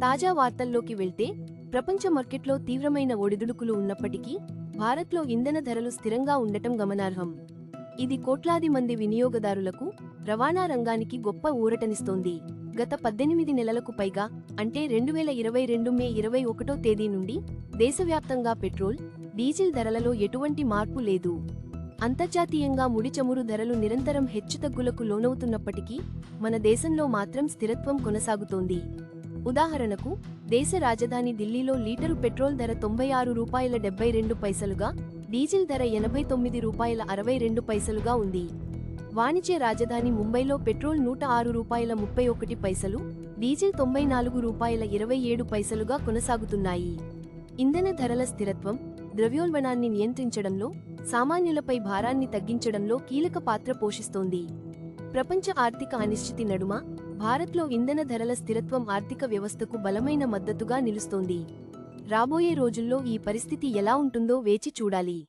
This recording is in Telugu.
తాజా వార్తల్లోకి వెళ్తే ప్రపంచ మార్కెట్లో తీవ్రమైన ఒడిదుడుకులు ఉన్నప్పటికీ భారత్లో ఇంధన ధరలు స్థిరంగా ఉండటం గమనార్హం. ఇది కోట్లాది మంది వినియోగదారులకు రవాణా రంగానికి గొప్ప ఊరటనిస్తోంది. గత పద్దెనిమిది నెలలకు పైగా అంటే రెండు వేల ఇరవై రెండు మే ఇరవై ఒకటో తేదీ నుండి దేశవ్యాప్తంగా పెట్రోల్ డీజిల్ ధరలలో ఎటువంటి మార్పు లేదు. అంతర్జాతీయంగా ముడి చమురు ధరలు నిరంతరం హెచ్చుతగ్గులకు లోనవుతున్నప్పటికీ మన దేశంలో మాత్రం స్థిరత్వం కొనసాగుతోంది. ఉదాహరణకు దేశ రాజధాని ఢిల్లీలో లీటరు పెట్రోల్ ధర తొంభై ఆరు రూపాయల డెబ్బై రెండు పైసలుగా డీజిల్ ధర ఎనభై తొమ్మిది రూపాయల అరవై రెండు పైసలుగా ఉంది. వాణిజ్య రాజధాని ముంబైలో పెట్రోల్ నూట ఆరు రూపాయల ముప్పై ఒకటి పైసలు డీజిల్ తొంభై నాలుగు రూపాయల ఇరవై ఏడు పైసలుగా కొనసాగుతున్నాయి. ఇంధన ధరల స్థిరత్వం ద్రవ్యోల్బణాన్ని నియంత్రించడంలో సామాన్యులపై భారాన్ని తగ్గించడంలో కీలక పాత్ర పోషిస్తోంది. ప్రపంచ ఆర్థిక అనిశ్చితి నడుమ భారత్లో ఇంధన ధరల స్థిరత్వం ఆర్థిక వ్యవస్థకు బలమైన మద్దతుగా నిలుస్తోంది. రాబోయే రోజుల్లో ఈ పరిస్థితి ఎలా ఉంటుందో వేచి చూడాలి.